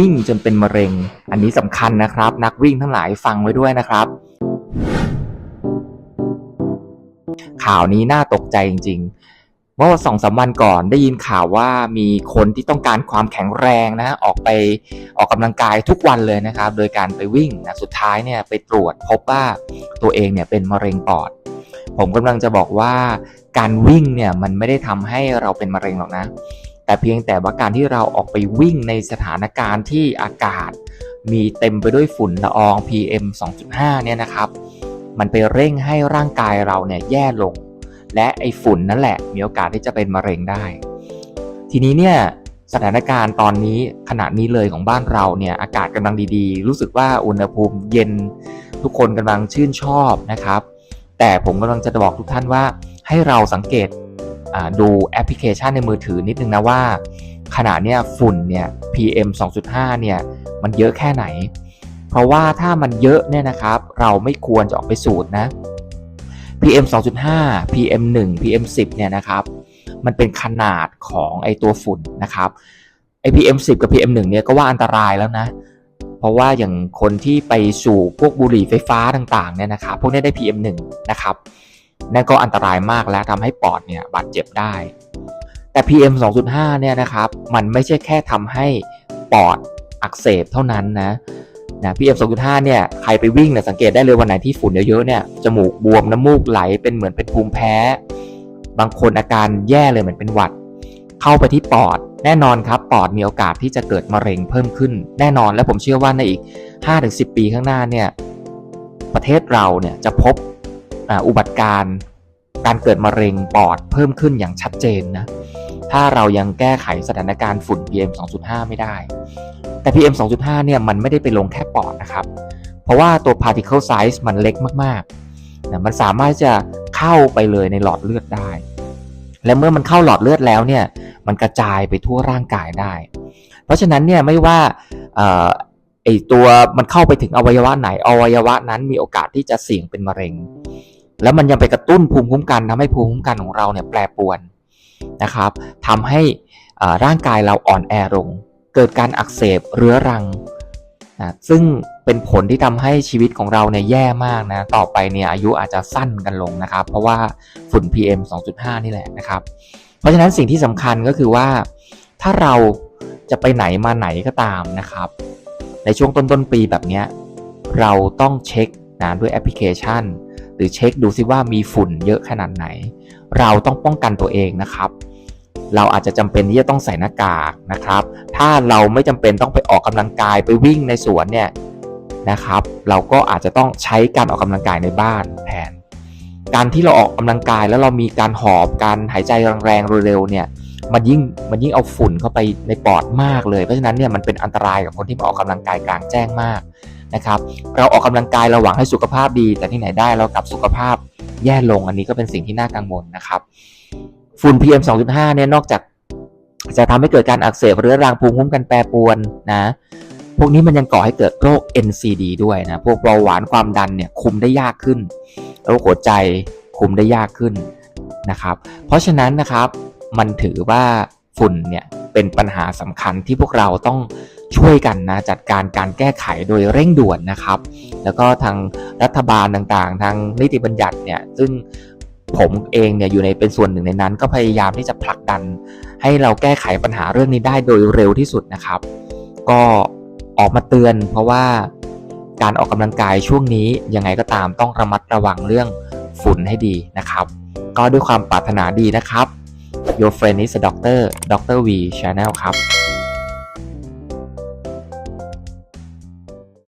วิ่งจนเป็นมะเร็ง อันนี้สำคัญนะครับ นักวิ่งทั้งหลายฟังไว้ด้วยนะครับ ข่าวนี้น่าตกใจจริง ๆ เมื่อสองสามวันก่อนได้ยินข่าวว่ามีคนที่ต้องการความแข็งแรงนะออกไปออกกำลังกายทุกวันเลยนะครับ โดยการไปวิ่งนะสุดท้ายเนี่ยไปตรวจพบว่าตัวเองเนี่ยเป็นมะเร็งปอด ผมกำลังจะบอกว่าการวิ่งเนี่ยมันไม่ได้ทำให้เราเป็นมะเร็งหรอกนะ แต่เพียงแต่ว่าการที่เราออกไปวิ่งในสถานการณ์ที่อากาศ มีเต็มไปด้วยฝุ่นละออง PM 2.5 เนี่ยนะครับ มันไปเร่งให้ร่างกายเราเนี่ยแย่ลง และไอ้ฝุ่นนั่นแหละ มีโอกาสที่จะเป็นมะเร็งได้ ทีนี้เนี่ยสถานการณ์ตอนนี้ขณะนี้เลยของบ้านเราเนี่ยอากาศกำลังดีๆ รู้สึกว่าอุณหภูมิเย็นทุกคนกำลังชื่นชอบนะครับ แต่ผมกำลังจะบอกทุกท่านว่าให้เราสังเกต ดูแอปพลิเคชันในมือถือนิดนึงนะว่าขณะเนี้ยฝุ่นเนี่ย PM 2.5 เนี่ย มันเยอะแค่ไหน เพราะว่าถ้ามันเยอะเนี่ยนะครับ เราไม่ควรจะออกไปสูดนะ PM 2.5 PM 1 PM 10 เนี่ยนะครับ มันเป็นขนาดของไอตัวฝุ่นนะครับไอ PM 10 กับ PM 1 เนี่ยก็ว่าอันตรายแล้วนะ เพราะว่าอย่างคนที่ไปสูบพวกบุหรี่ไฟฟ้าต่างๆเนี่ยนะครับ พวกนี้ได้ PM 1 นะครับ นั่นก็อันตรายมากแล้วทำให้ปอดเนี่ยบาดเจ็บได้ แต่ PM 2.5 เนี่ยนะครับ มันไม่ใช่แค่ทำให้ปอดอักเสบเท่านั้นนะนะ PM 2.5เนี่ยใครไปวิ่งเนี่ยสังเกตได้เลยวันไหนที่ฝุ่นเยอะๆเนี่ยจมูกบวมน้ำมูกไหลเป็นเหมือนเป็นภูมิแพ้ บางคนอาการแย่เลยเหมือนเป็นหวัด เข้าไปที่ปอด แน่นอนครับ ปอดมีโอกาสที่จะเกิดมะเร็งเพิ่มขึ้น แน่นอนและผมเชื่อว่าในอีก 5-10 ปีข้างหน้าเนี่ยประเทศเราเนี่ยจะพบ อุบัติการ์การเกิดมะเร็งปอดเพิ่มขึ้นอย่างชัดเจนนะ ถ้าเรายังแก้ไขสถานการณ์ฝุ่น PM 2.5 ไม่ได้ แต่ PM 2.5 เนี่ยมันไม่ได้ไปลงแค่ปอดนะครับ เพราะว่าตัว particle size มันเล็กมากๆนะมันสามารถจะเข้าไปเลยในหลอดเลือดได้ และเมื่อมันเข้าหลอดเลือดแล้วเนี่ย มันกระจายไปทั่วร่างกายได้ เพราะฉะนั้นเนี่ยไม่ว่าเอ่อไอตัวมันเข้าไปถึงอวัยวะไหนอวัยวะนั้นมีโอกาสที่จะเสี่ยงเป็นมะเร็ง แล้วมันยังไปกระตุ้นภูมิคุ้มกันทำให้ภูมิคุ้มกันของเราเนี่ยแปรปรวนนะครับทำให้ร่างกายเราอ่อนแอลง เกิดการอักเสบเรื้อรังนะซึ่งเป็นผลที่ทำให้ชีวิตของเราเนี่ยแย่มากนะ ต่อไปเนี่ยอายุอาจจะสั้นกันลงนะครับ เพราะว่าฝุ่น PM 2.5 นี่แหละนะครับ เพราะฉะนั้นสิ่งที่สำคัญก็คือว่า ถ้าเราจะไปไหนมาไหนก็ตามนะครับ ในช่วงต้นต้นปีแบบเนี้ยเราต้องเช็คนะด้วยแอปพลิเคชัน หรือเช็คดูซิว่ามีฝุ่นเยอะขนาดไหน เราต้องป้องกันตัวเองนะครับ เราอาจจะจำเป็นที่จะต้องใส่หน้ากากนะครับ ถ้าเราไม่จำเป็นต้องไปออกกำลังกายไปวิ่งในสวนเนี่ยนะครับ เราก็อาจจะต้องใช้การออกกำลังกายในบ้านแทนการที่เราออกกำลังกายแล้วเรามีการหอบการหายใจแรงๆเร็วๆเนี่ยมันยิ่งมันยิ่งเอาฝุ่นเข้าไปในปอดมากเลยเพราะฉะนั้นเนี่ยมันเป็นอันตรายกับคนที่มาออกกำลังกายกลางแจ้งมาก นะครับ เราออกกำลังกายเราหวังให้สุขภาพดี แต่ที่ไหนได้เรากลับสุขภาพแย่ลงอันนี้ก็เป็นสิ่งที่น่ากังวลนะครับฝุ่น PM 2.5เนี่ยนอกจากจะทำให้เกิดการอักเสบเรื้อรังภูมิคุ้มกันแปรปรวนนะ พวกนี้มันยังก่อให้เกิดโรค NCD ด้วยนะ พวกเบาหวานความดันเนี่ยคุมได้ยากขึ้นโรคหัวใจคุมได้ยากขึ้นนะครับ เพราะฉะนั้นนะครับมันถือว่าฝุ่นเนี่ยเป็นปัญหาสำคัญที่พวกเราต้อง ช่วยกันนะจัดการการแก้ไขโดยเร่งด่วนนะครับ แล้วก็ทางรัฐบาลต่างๆ ทางนิติบัญญัติเนี่ยซึ่งผมเองเนี่ยอยู่ในเป็นส่วนหนึ่งในนั้น ก็พยายามที่จะผลักดัน ให้เราแก้ไขปัญหาเรื่องนี้ได้โดยเร็วที่สุดนะครับ ก็ออกมาเตือนเพราะว่าการออกกำลังกายช่วงนี้ยังไงก็ตามต้องระมัดระวังเรื่องฝุ่นให้ดีนะครับ ก็ด้วยความปรารถนาดีนะครับ Your friend is a doctor Dr. V Channel ครับ